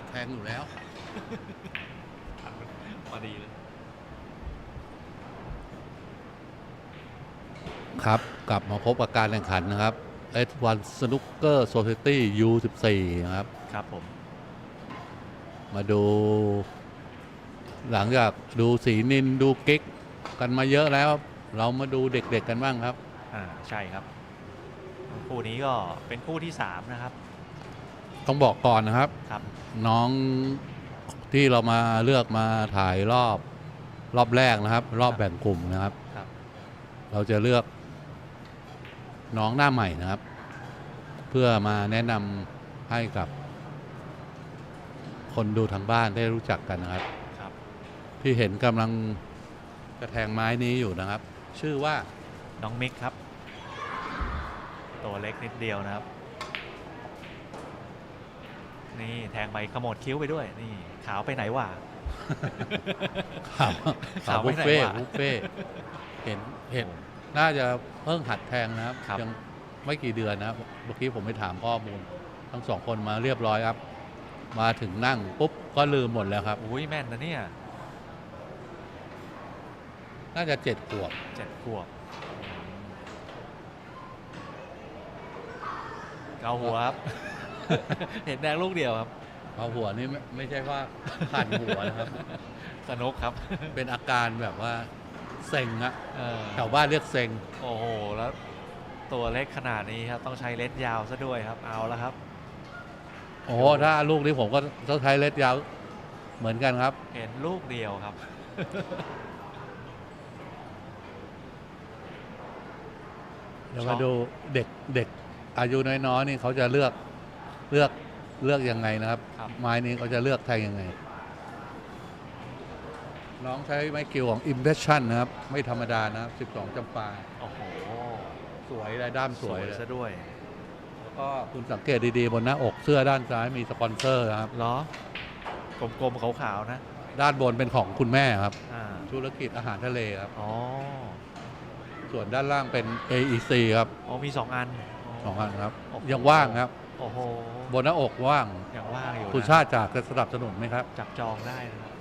จะแทงอยู่แล้ว พอดีเลย ครับ กลับมาพบกับการแข่งขันนะครับ S1 Snooker Society U14 นะครับ ครับผม มาดู หลังจากดูสีนินดูกิ๊กกันมาเยอะแล้ว เรามาดูเด็กๆกันบ้างครับ อ่า ใช่ครับ คู่นี้ก็เป็นคู่ที่ 3 นะครับ ต้องบอกก่อนนะครับ ครับ น้องที่เรามาเลือกมาถ่ายรอบรอบแรกนะครับ รอบแบ่งกลุ่มนะครับ ครับ เราจะเลือกน้องหน้าใหม่นะครับ เพื่อมาแนะนำให้กับ คนดูทางบ้านได้รู้จักกันนะครับ ครับ ที่เห็นกำลังกระแทงไม้นี้อยู่นะครับ ชื่อว่าน้องมิกครับ ตัวเล็กนิดเดียวนะครับ นี่แทงไปขมวดคิ้วไปด้วย นี่ขาวไปไหนวะ ข่าวข่าวบุฟเฟ่ไว้ไหนวะบุฟเฟ่เห็นเห็นน่าจะเพิ่งหัดแทงนะครับครับ ยังไม่กี่เดือนนะครับเมื่อกี้ผมไปถามข้อมูล ทั้งสองคนมาเรียบร้อยครับ มาถึงนั่งปุ๊บก็ลืมหมดแล้วครับ อุ้ยแม่นนะเนี่ยน่าจะเจ็ดขวบเจ็ดขวบเกาหัวครับ เห็นแดงลูกเดียวครับเอาหัวนี่ไม่ไม่ใช่ว่าขันหัวนะครับ สนุกครับ เป็นอาการแบบว่าเซ็งอะเออแถวบ้านเรียกเซ็งโอ้โหแล้ว ตัวเล็กขนาดนี้ครับ ต้องใช้เลนส์ยาวซะด้วยครับ เอาแล้วครับ โอ้โหถ้าลูกนี้ผมก็ต้องใช้เล็ดยาวเหมือนกันครับ เห็นลูกเดียวครับ เดี๋ยวชอมาบดูเด็กเด็กอายุน้อยๆนี่เขาจะเลือก เลือกเลือกยังไงนะครับ ครับ ไม้นี้เขาจะเลือกแทงยังไง น้องใช้ไม้กิวของ Impression นะครับ ไม่ธรรมดานะครับ 12จำปา โอ้โหสวยลายด้ามสวยเลยซะด้วยแล้วก็คุณสังเกตดีๆ บนหน้าอกเสื้อด้านซ้ายมีสปอนเซอร์นะครับ เหรอกลมๆขาวๆนะด้านบนเป็นของคุณแม่ครับ อ่าธุรกิจอาหารทะเลครับ อ๋อส่วนด้านล่างเป็น AEC ครับอ๋อมีสองอัน สองอันครับโอ้โหยังว่างครับ โอ้โหบนหน้าอกว่างยังว่างอยู่นะคุณชาติจากจะสนับสนุนไหมครับ จับจองได้นะครับ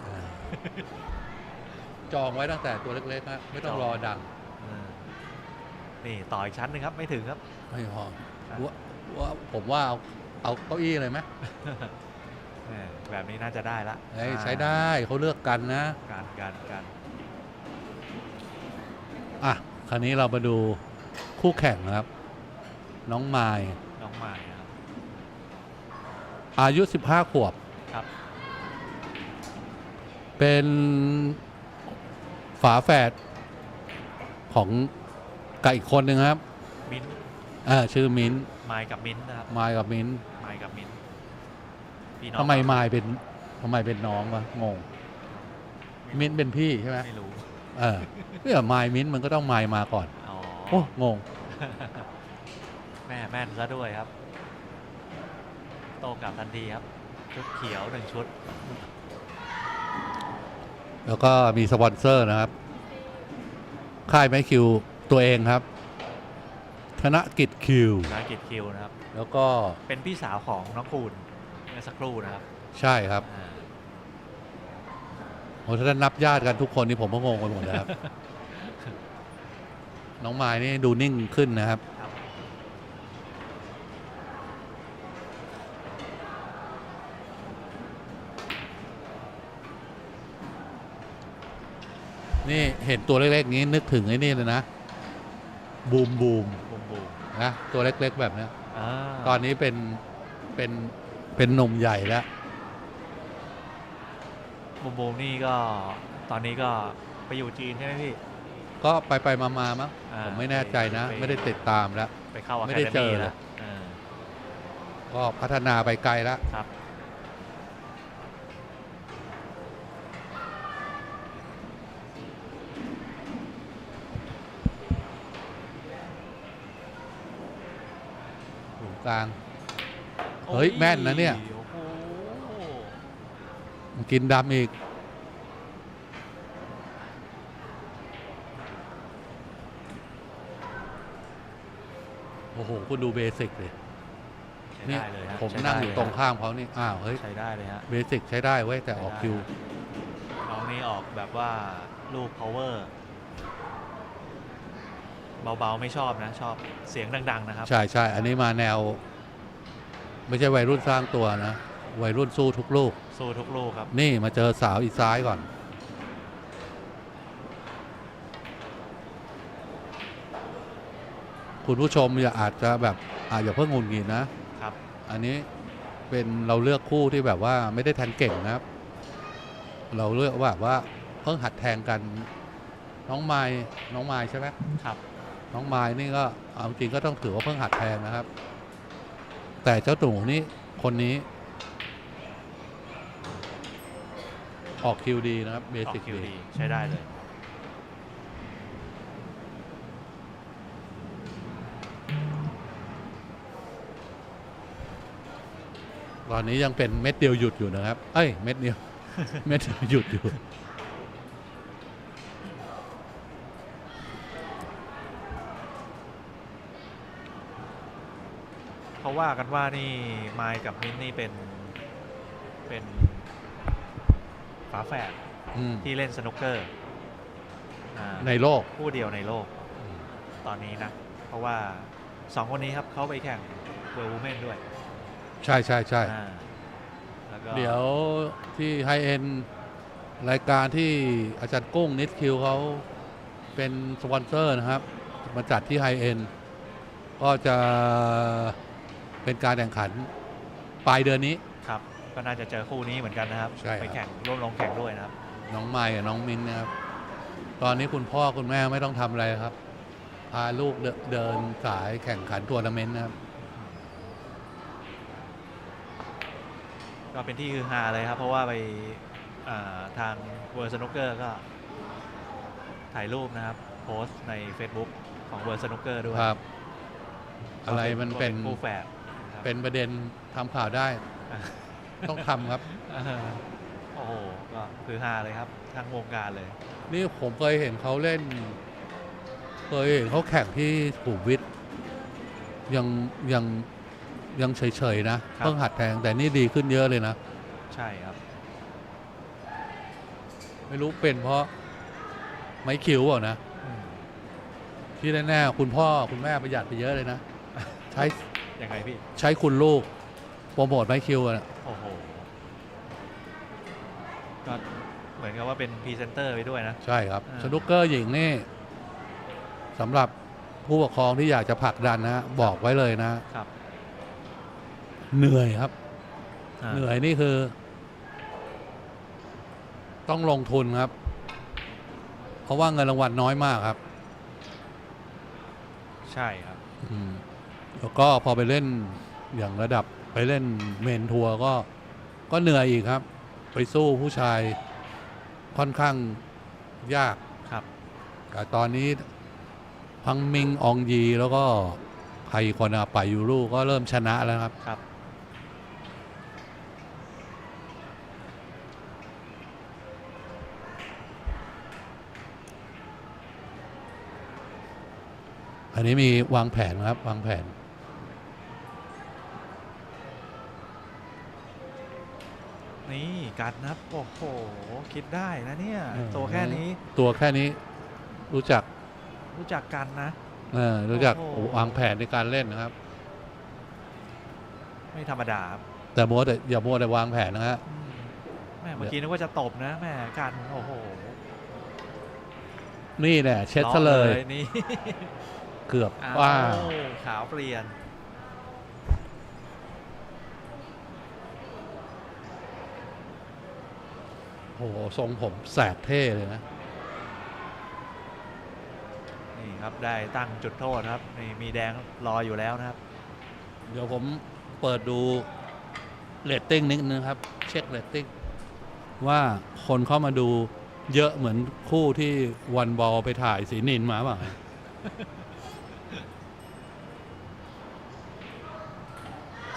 จองไว้ตั้งแต่ตัวเล็กๆนะไม่ต้องจองรอดังอืมนี่ต่ออีกชั้นหนึงครับไม่ถึงครับ ไม่พอครับว่าว่าผมว่าเอาเอาเก้าอี้เลยไหมแหมแบบนี้น่าจะได้ละเอ้ยอ่าใช้ได้เขาเลือกกันนะ การการการอะ คราวนี้เรามาดูคู่แข่งนะครับ น้องไมายน้องใหม่นะครับ อายุ 15 ขวบ ครับ เป็นฝาแฝดของกับอีกคนหนึ่งครับมิ้นท์อ่าชื่อมิ้นท์ไมค์กับมิ้นท์นะครับ มายกับมิ้นท์ไมค์กับมิ้นท์พี่น้องทำไมมายเป็นทำไมเป็นน้องวะงง มิ้นท์เป็นพี่ใช่ไหมไม่รู้ เออเนี่ยมายมิ้นท์มันก็ต้องมายมาก่อน อ๋อ โอ้งง แม่แม่นซะด้วยครับ โตกลับทันทีครับ ชุดเขียวหนึ่งชุด แล้วก็มีสปอนเซอร์นะครับ ค่ายไมคิวตัวเองครับ ธนกิจคิวนากิจคิวนะครับ แล้วก็เป็นพี่สาวของน้องคูณเมื่อสักครู่นะครับ ใช่ครับอ่าโอ้ถ้านับญาติกันทุกคนนี่ผมก็งงไปหมดแล้วครับ น้องไม้นี่ดูนิ่งขึ้นนะครับ นี่เห็นตัวเล็กๆนี้นึกถึงไอ้นี่เลยนะบูมบูมบูมบูมนะตัวเล็กๆแบบเนี้ยอ่าตอนนี้เป็นเป็นเป็นหนุ่มใหญ่แล้ว บูมบูมนี่ก็ตอนนี้ก็ไปอยู่จีนใช่ไหมพี่ ก็ไปไปมามามั้งอ่าผมไม่แน่ใจนะไป ไม่ได้ติดตามแล้ว ไปเข้าอะไม่คาได้เดเจมี่อแล้วเออก็พัฒนาไปไกลแล้ว ครับ กลาง เฮ้ยแม่นนะเนี่ยโอ้โหกินดำอีก โอ้โห คุณดูเบสิกเลยใช้นี่ได้เลยฮะผมใช้นั่งได้อยู่เลตรงฮะข้ามเขานี่ อ้าว เฮ้ย ใช้ได้เลยฮะ เบสิกใช้ได้เว้ยแต่ออกใช้ได้คิวน้องนี่ออกแบบว่าลูก power เบาๆ ไม่ชอบนะ ชอบเสียงดัง ๆ นะครับ ใช่ใช่อันนี้มาแนว ไม่ใช่วัยรุ่นสร้างตัวนะ วัยรุ่นสู้ทุกลูก สู้ทุกลูกครับ นี่มาเจอสาวอีกซ้ายก่อน คุณผู้ชมอย่าอาจจะแบบอาจจะเพิ่งงุนงิดนะครับ อันนี้เป็นเราเลือกคู่ที่แบบว่าไม่ได้แทงเก่งนะครับ เราเลือกว่าแบบว่าเพิ่งหัดแทงกันน้องไม้น้องไม้ใช่ไหมครับ น้องไม้นี่ก็เอาจริงก็ต้องถือว่าเพิ่งหัดแทงนะครับ แต่เจ้าตู่นี่คนนี้ ออกคิวดีนะครับเบออกสิกคิวดีดีใช้ได้เลย ตอนนี้ยังเป็นเม็ดเดียวหยุดอยู่นะครับ เอ้ย เม็ดเดียว เม็ดเดียวหยุดอยู่ เขาว่ากันว่านี่ไมค์กับมิ้นท์นี่เป็นเป็นฝาแฝดอืมที่เล่นสนุกเกอร์อ่าในโลก คู่เดียวในโลกตอนนี้นะ เพราะว่าสองคนนี้ครับเขาไปแข่งเวอร์วูแมนด้วยใช่ใช่ใช่อ่าแล้วก็เดี๋ยวที่ไฮเอ็นรายการที่อาจารย์กุ้งนิดคิวเขาเป็นสปอนเซอร์นะครับ มาจัดที่ไฮเอ็นก็จะ เป็นการแข่งขันปลายเดือนนี้ ครับ ก็น่าจะเจอคู่นี้เหมือนกันนะครับ ใช่ครับ ไปแข่งร่วมลงแข่งด้วยนะครับ น้องไม้กับน้องมินนะครับ ตอนนี้คุณพ่อคุณแม่ไม่ต้องทำอะไรครับ พาลูกเดินเดินสายแข่งขันทัวร์นาเมนต์นะครับ ก็เป็นที่ฮือฮาเลยครับ เพราะว่าไปอ่าทางเวอร์สนุกเกอร์ก็ ถ่ายรูปนะครับ โพสต์ใน Facebook ของเวอร์สนุกเกอร์ด้วยครับ อะไรมันเป็น คู่แฝดนะ ครับเป็นประเด็นทำข่าวได้อ่าต้องทำครับ อ่าโอ้โหก็คือฮาเลยครับทั้งวงการเลย นี่ผมเคยเห็นเขาเล่น เคยเห็นเขาแข่งที่สุขุมวิทยังยังยังเฉยๆนะ ครับ เพิ่งหัดแทงแต่นี่ดีขึ้นเยอะเลยนะ ใช่ครับ ไม่รู้เป็นเพราะไม้คิวเปล่านะอืมที่แน่ๆคุณพ่อคุณแม่ประหยัดไปเยอะเลยนะ ใช้ ยังไงพี่ ใช้คุณลูกโปรโมทไม้คิวอะนะโอ้โห ก็เหมือนกับว่าเป็นพรีเซนเตอร์ไปด้วยนะ ใช่ครับ อ่า สนุกเกอร์หญิงนี่สำหรับผู้ปกครองที่อยากจะผลักดันนะบอกไว้เลยนะ ครับเหนื่อยครับาเหนื่อยนี่คือ ต้องลงทุนครับ เพราะว่าเงินรางวัลน้อยมากครับ ใช่ครับ อืม แล้วก็พอไปเล่นอย่างระดับไปเล่นเมนทัวร์ก็ก็เหนื่อยอีกครับ ไปสู้ผู้ชายค่อนข้างยากครับ แต่ตอนนี้พังมิงอองยีแล้วก็ใครอีกคนอะไปายูรูก็เริ่มชนะแล้วครับครับ อันนี้มีวางแผนครับ วางแผน นี่กัดนะครับ โอ้โห คิดได้นะเนี่ยตัวแค่นี้ตัวแค่นี้รู้จักรู้จักกันนะ เออรู้จักโอ้โห วางแผนในการเล่นนะครับ ไม่ธรรมดาครับแต่มัวแต่อย่ามัวแต่วางแผนนะฮะ อืมแม่เมื่อกี้นึกว่าจะตบนะแม่กันโอ้โหนี่แหละเช็ดซะเลย นานี่ เกือบอ้าวว่าขาวเปลี่ยน โอ้โหทรงผมแสกเท่เลยนะ นี่ครับได้ตั้งจุดโทษครับนี่มีแดงรออยู่แล้วนะครับ เดี๋ยวผมเปิดดูเรตติ้งนิดนึงครับ เช็คเรตติ้งว่าคนเข้ามาดูเยอะเหมือนคู่ที่วันบอลไปถ่ายสีนินมาเปล่า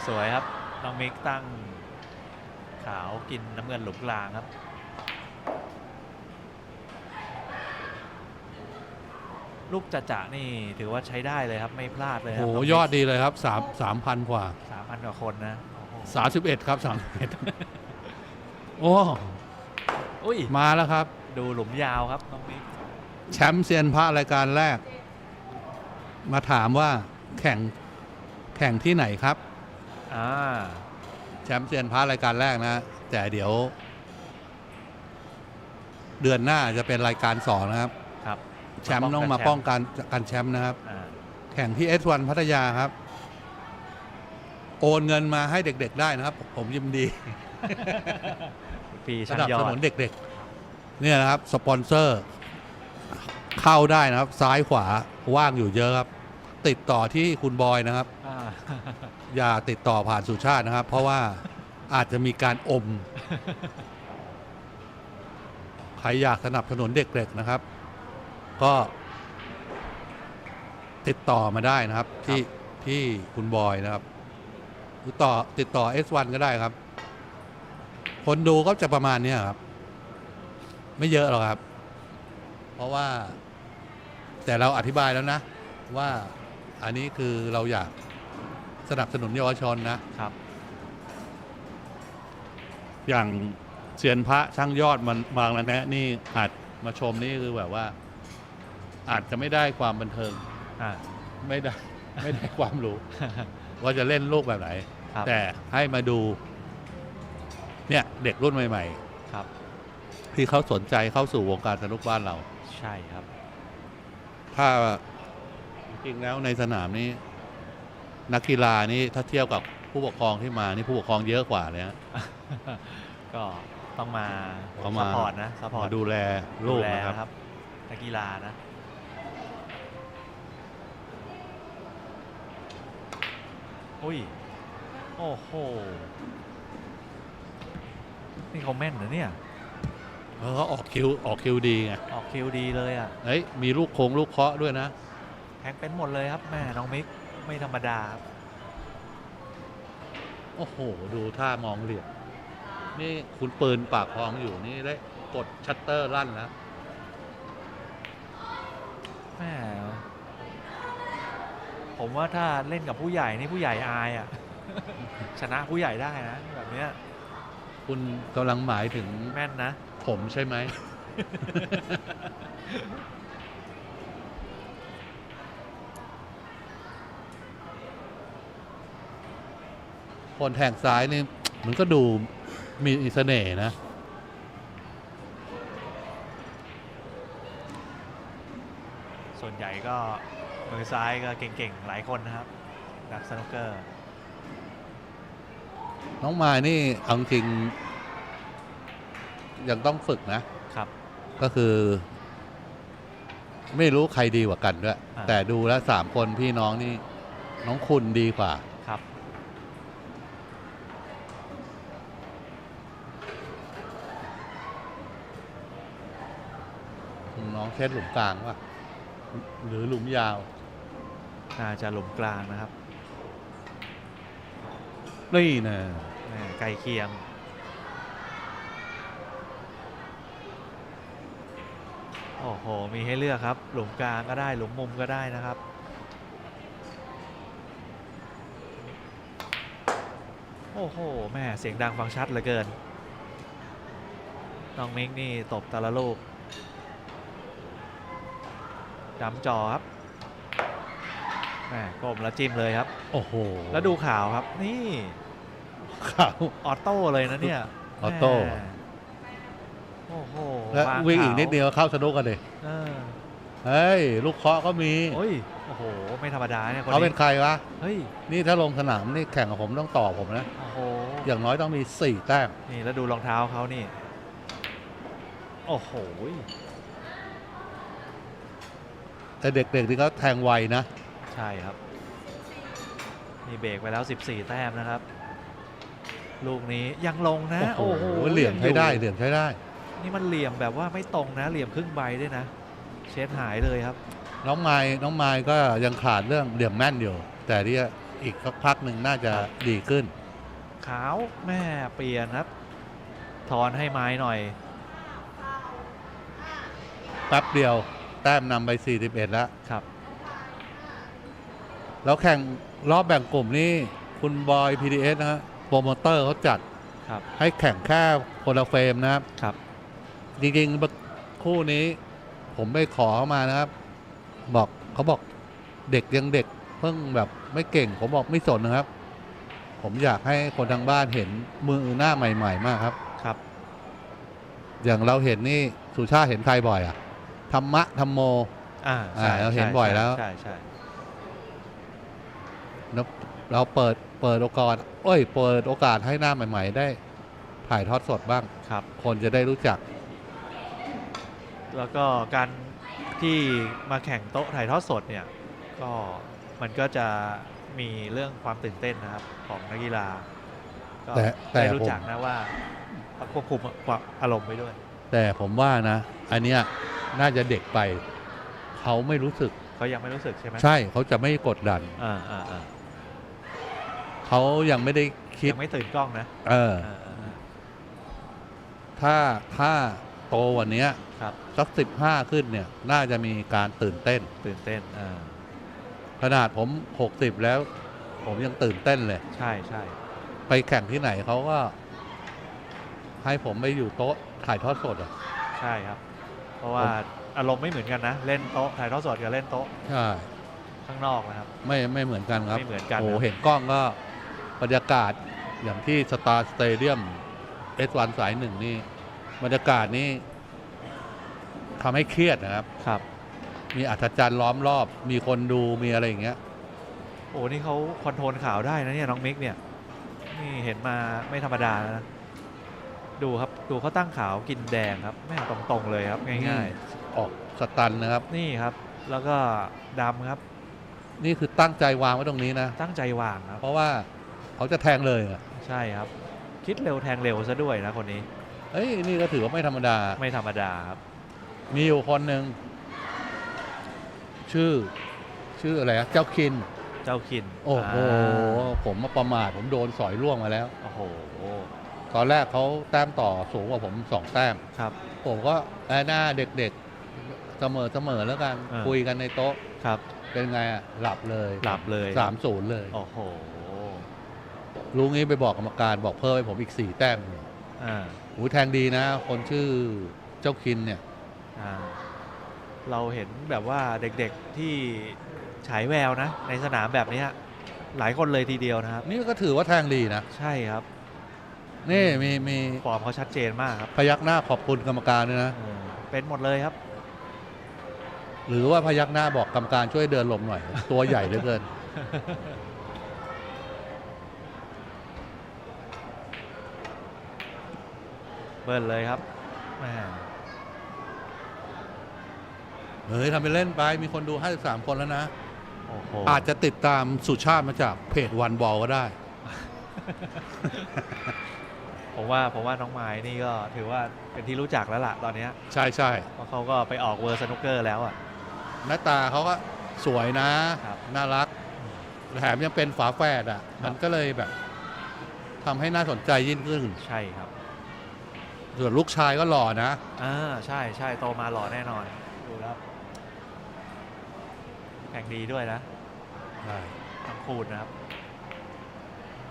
สวยครับ น้องมิกตั้งขาวกินน้ำเงินหลุมกลางครับ ลูกจะจะนี่ถือว่าใช้ได้เลยครับไม่พลาดเลยคโอ้รับโหน้งมิกยอดดีเลยครับสามสามพันกว่าสามพันพันกว่าคนนะโอ้โหสามสิบเอ็ดครับสามสิบเอ็ดโอ้อุ้ยมาแล้วครับ ดูหลุมยาวครับน้องมิกแชมป์เซียนพระรายการแรก มาถามว่าแข่งแข่งที่ไหนครับ อ่าแชมป์เซียนพระรายการแรกนะ แต่เดี๋ยว เดือนหน้าจะเป็นรายการสองนะครับ ครับ แชมป์ต้องมาป้องกันกันแชมป์นะครับ อ่าแข่งที่ S1 พัทยาครับ โอนเงินมาให้เด็ก ๆ ได้นะครับ ผมยินดีปีสชั้นนับยอสดนุนเด็ก ๆ เนี่ยนะครับ สปอนเซอร์ เข้าได้นะครับ ซ้ายขวาว่างอยู่เยอะครับ ติดต่อที่คุณบอยนะครับ อ่าอย่าติดต่อผ่านสุชาตินะครับ เพราะว่าอาจจะมีการอม ใครอยากสนับสนุนเด็กๆนะครับ ก็ติดต่อมาได้นะครับ ที่ที่คุณบอยนะครับหรือต่อติดต่อ S1 ก็ได้ครับ คนดูก็จะประมาณเนี้ยครับ ไม่เยอะหรอกครับ เพราะว่า แต่เราอธิบายแล้วนะ ว่าอันนี้คือเราอยากสนับสนุนเยาวชนนะครับ อย่างเซียนพระช่างยอดมันบางระแนะนี่อาจมาชมนี่คือแบบว่า อาจจะไม่ได้ความบันเทิง อ่า ไม่ได้ไม่ได้ความรู้ ว่าจะเล่นลูกแบบไหน ครับ แต่ให้มาดู เนี่ยเด็กรุ่นใหม่ ครับ ๆ ที่เขาสนใจเข้าสู่วงการสนุกบ้านเรา ใช่ครับ ถ้าจริงๆแล้วในสนามนี้ นักกีฬานี่ถ้าเทียบกับผู้ปกครองที่มานี่ผู้ปกครองเยอะกว่าเลยฮะ ก็ต้องมาเขาซัมาพพอร์ตนะซัพพอร์ตมาดูแลลูกนะครับครับ นักกีฬานะ อุ้ย โอ้โห นี่เขาแม่นนะเนี่ยเพราะเขาออกคิวออกคิวดีไงออกคิวดีเลยอะเฮ้ยมีลูกโค้งลูกเคาะด้วยนะ แทงเป็นหมดเลยครับแม่น้องมิกไม่ธรรมดาครับโอ้โห ดูท่ามองเหลี่ยมนี่คุณปืนปากคลองอยู่นี่ได้กดชัตเตอร์ลั่นแล้ว แม่ ผมว่าถ้าเล่นกับผู้ใหญ่นี่ผู้ใหญ่อายอะ ชนะผู้ใหญ่ได้นะ แบบเนี้ยคุณกำลังหมายถึงแม่นนะ ผมใช่ไหม คนแทงซ้ายนี่ มันก็ดูมีเสน่ห์นะ ส่วนใหญ่ก็มือซ้ายก็เก่งๆ หลายคนนะครับ นักสนุกเกอร์ น้องมายนี่เอาจริง ยังต้องฝึกนะ ครับ ก็คือ ไม่รู้ใครดีกว่ากันด้วย อ่า แต่ดูแล้วสามคนพี่น้องนี่ น้องคุณดีกว่า ครับ น้องเช็ดหลุมกลางว่ะ หรือหลุมยาว น่าจะหลุมกลางนะครับนี่นะแม่ใกล้เคียง โอ้โห มีให้เลือกครับ หลุมกลางก็ได้ หลุมมุมก็ได้นะครับ โอ้โห แม่เสียงดังฟังชัดเหลือเกิน น้องมิกนี่ตบแต่ละลูก จำจอครับแม่ก้มแล้วจิ้มเลยครับ โอ้โหแล้วดูข่าวครับ นี่ขาว ออโต้เลยนะเนี่ยออโต้แม่โอ้โหแล้วางวิ่งอีกขาวนิดเดียวเข้าสนุกกันเลยเออเฮ้ย ลูกเคาะก็มีโอ้ยโอ้โห ไม่ธรรมดาเนี่ยคนเขาเป็นนี้ใครวะ เฮ้ยนี่ถ้าลงสนามนี่แข่งกับผมต้องต่อผมนะ โอ้โห อย่างน้อยต้องมีสี่แต้ม นี่แล้วดูรองเท้าเขานี่ โอ้โห แต่เด็กๆที่เขาแทงไวนะ ใช่ครับ นี่เบรกไปแล้ว 14 แต้มนะครับ ลูกนี้ยังลงนะ โอ้โอ้โหโหเหลี่ยมงอใช้ได้เหลี่ยมใช้ได้ นี่มันเหลี่ยมแบบว่าไม่ตรงนะ เหลี่ยมครึ่งใบด้วยนะ เช็ดหายเลยครับ น้องไม้น้องไม้ก็ยังขาดเรื่องเหลี่ยมแม่นอยู่ แต่ที่อีกสักพักหนึ่งน่าจะดีขึ้น ขาวแม่เปลี่ยนครับทอนให้ไม้หน่อย แป๊บเดียว แต้มนำไป 41 แล้ว ครับ แล้วแข่งรอบแบ่งกลุ่มนี่คุณบอย PDS นะฮะโปรโมเตอร์เขาจัดครับ ให้แข่งแค่คนละเฟรมนะครับ ครับ จริงๆ คู่นี้ ผมไปขอเข้ามานะครับ บอกเขาบอกเด็กยังเด็กเพิ่งแบบไม่เก่ง ผมบอกไม่สนนะครับ ผมอยากให้คนทางบ้านเห็นมือหน้าใหม่ ๆ มากครับ ครับ อย่างเราเห็นนี่สุชาติเห็นใครบ่อยอะ ธรรมะธรรมโมอ่าอ่าเราเห็นบ่อยแล้ว ใช่ใช่แล้วเราเปิดเปิดโอกาสเอ้ย เปิดโอกาสให้หน้าใหม่ ๆ ได้ถ่ายทอดสดบ้าง ครับ คนจะได้รู้จัก แล้วก็การที่มาแข่งโต๊ะถ่ายทอดสดเนี่ยก็มันก็จะมีเรื่องความตื่นเต้นนะครับของนักกีฬาก็แต่แต่ได้รู้ผม จักนะว่าควบคุมความอารมณ์ไปด้วย แต่ผมว่านะ อันเนี้ย น่าจะเด็กไป เขาไม่รู้สึกเขายังไม่รู้สึกใช่ไหมใช่เขาจะไม่กดดันอ่าอ่าอ่าเขายังไม่ได้คิดยังไม่ตื่นกล้องนะเออ อ่าอ่าอ่าถ้าถ้าโตกวันเนี้ยครับสักสิบห้าขึ้นเนี่ย น่าจะมีการตื่นเต้น ตื่นเต้นอ่าขนาดผมหกสิบแล้ว ผมยังตื่นเต้นเลย ใช่ใช่ไปแข่งที่ไหนเขาก็ ให้ผมไปอยู่โต๊ะถ่ายทอดสดอะใช่ครับ เพราะว่าอารมณ์ไม่เหมือนกันนะ เล่นโต๊ะถ่ายทอดสดกับเล่นโต๊ะใช่ข้างนอกนะครับ ไม่ไม่เหมือนกันครับไม่เหมือนกันโอ้นะเห็นกล้องก็บรรยากาศอย่างที่สตาร์สเตเดียมเอสวันสายหนึ่งนี่บรรยากาศนี่ทำให้เครียดนะครับครับ มีอัศจรรย์ล้อมรอบ มีคนดูมีอะไรอย่างเงี้ย โอ้นี่เขาคอนโทรลข่าวได้นะเนี่ยน้องมิกเนี่ยนี่เห็นมาไม่ธรรมดาแล้วนะ ดูครับดูเขาตั้งขาวกินแดงครับแม่ตรงๆเลยครับง่ายออกสตันนะครับ ๆ นี่ครับแล้วก็ดำครับนี่คือตั้งใจวางไว้ตรงนี้นะ ตั้งใจวางครับ เพราะว่าเขาจะแทงเลยอะใช่ครับ คิดเร็วแทงเร็วซะด้วยนะคนนี้เอ้ยนี่ก็ถือว่าไม่ธรรมดา ไม่ธรรมดาครับมีอยู่คนหนึ่งชื่อ ชื่ออะไรอะเจ้าคิน เจ้าคินโอ้โหาผมมาประมาทผมโดนสอยล่วงมาแล้ว โอ้โห ตอนแรกเขาแต้มต่อสูงกว่าผมสองแต้ม ครับ ผมก็เอ้ยหน้าเด็กๆเสมอเสมอแล้วกัน อ่า คุยกันในโต๊ะ ครับ เป็นไงอะหลับเลยหลับเลยสามศูนย์เลย โอ้โหรู้งี้ไปบอกกรรมการบอกเพิ่มให้ผมอีกสี่แต้มอ่าหูแทงดีนะ คนชื่อเจ้าคินเนี่ย อ่าเราเห็นแบบว่าเด็กๆที่ฉายแววนะ ในสนามแบบเนี้ยหลายคนเลยทีเดียวนะครับ นี่ก็ถือว่าแทงดีนะ ใช่ครับ นี่มีมีฟอร์มเขาชัดเจนมากครับพยักหน้าขอบคุณกรรมการด้วยนะเออเป็นหมดเลยครับ หรือว่าพยักหน้าบอกกรรมการช่วยเดินหลบหน่อย ตัวใหญ่เหลือเกิน เบิร์นเลยครับแหมเฮ้ยทำไปเล่นไปมีคนดู 53 คนแล้วนะ โอ้โหอาจจะติดตามสุชาติมาจากเพจวันบอลก็ได้ ผมว่าผมว่าน้องไม้นี่ก็ถือว่าเป็นที่รู้จักแล้วล่ะตอนเนี้ยใช่ใช่เพราะเขาก็ไปออกเวอร์สนุกเกอร์แล้วอะ หน้าตาเขาก็สวยนะ ครับน่ารักแถมยังเป็นฝาแฝดอะมันก็เลยแบบทำให้น่าสนใจยิ่งขึ้นใช่ครับส่วนลูกชายก็หล่อนะ อ่าใช่ใช่โตมาหล่อแน่นอน ดูแล้วแข่งดีด้วยนะทั้งคูณนะครับ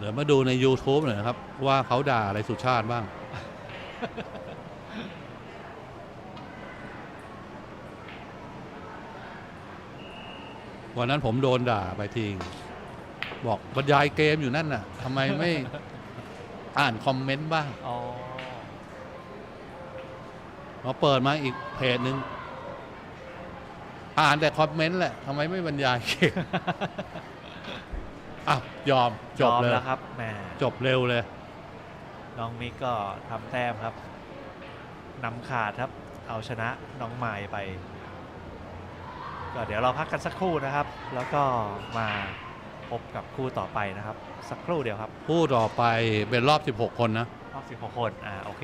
เดี๋ยวมาดูใน YouTube หน่อยนะครับ ว่าเขาด่าอะไรสุชาติบ้าง วันนั้นผมโดนด่าไปทีบอกบรรยายเกมอยู่นั่นน่ะทำไมไม่อ่านคอมเมนต์บ้างอ๋อพอเปิดมาอีกเพจหนึ่งอ่านแต่คอมเมนต์แหละทำไมไม่บรรยายเกม อะยอมจบยอมเลยแล้วครับแหมจบเร็วเลย น้องมิกก็ทำแต้มครับนำขาดครับ เอาชนะน้องไม้ไป ก็เดี๋ยวเราพักกันสักครู่นะครับ แล้วก็มาพบกับคู่ต่อไปนะครับ สักครู่เดียวครับผู้ต่อไปเป็นรอบ 16 คนนะรอบ 16 คน อ่า โอเค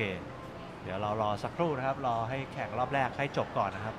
เดี๋ยวเรารอสักครู่นะครับ รอให้แข่งรอบแรกให้จบก่อนนะครับ